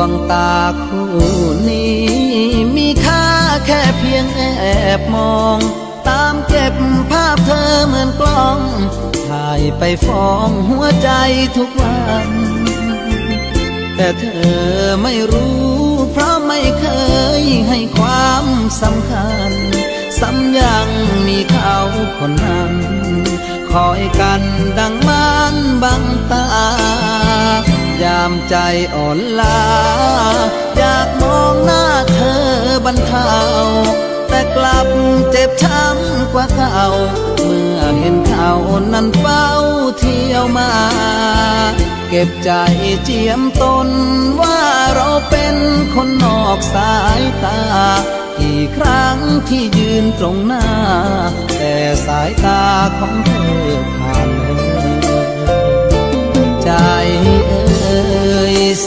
วงตาคู่นี้ มีค่าแค่เพียงแอบมอง ตามเก็บภาพเธอเหมือนกล้อง ถ่ายไปฟ้องหัวใจทุกวัน แต่เธอไม่รู้ เพราะไม่เคยให้ความสำคัญซ้ำยังมีเขาคนนั้น คอยกันดังมันบังตา ยามใจอ่อนล้าอยากมองหน้าเธอบรรเทาแต่กลับเจ็บช้ำกว่าเก่า เมื่อเห็นเขานั้นเฝ้าเที่ยวมา เก็บใจเจียมตนว่าเราเป็นคนนอกสายตากี่ครั้งที่ยืนตรงหน้า แต่สายตาของ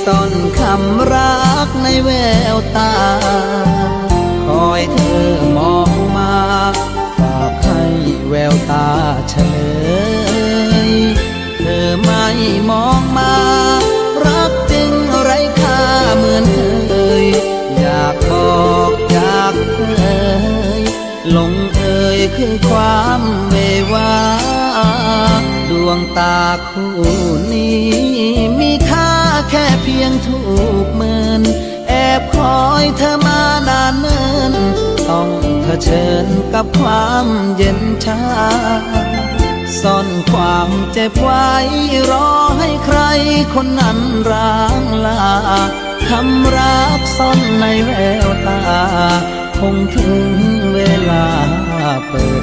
ซ่อนคำรักในแววตา คอยเธอมองมาฝากให้แววตาเฉลย เธอไม่มองมา รักจึงไรค่าเหมือนเคย อยากบอกอยากเคยหลงเอ่ยคือความเววาดวงตาคู่นี้ ถูกเมินแอบคอยเธอมานานเนินต้องเผชิญกับความเย็นชาซ่อนความเจ็บไว้รอให้ใครคนนั้นร้างลาคำรักซ่อนในแววตา คงถึงเวลาเปิด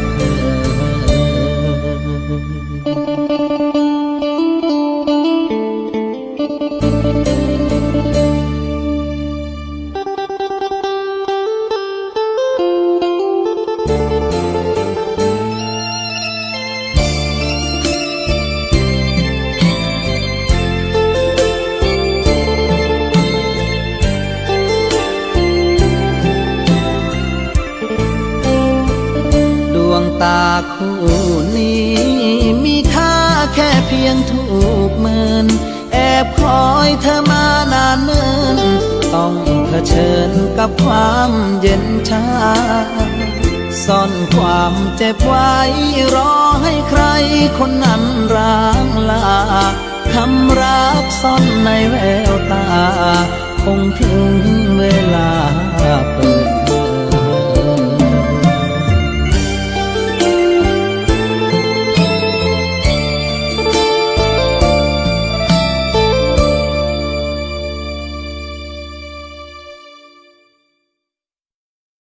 ยงถูกเมินแอบคอยเธอมานานเนินต้องเผชิญกับความเย็นชาซ่อนความเจ็บไว้รอให้ใครคนนั้นร้างลาคำรักซ่อนในแววตา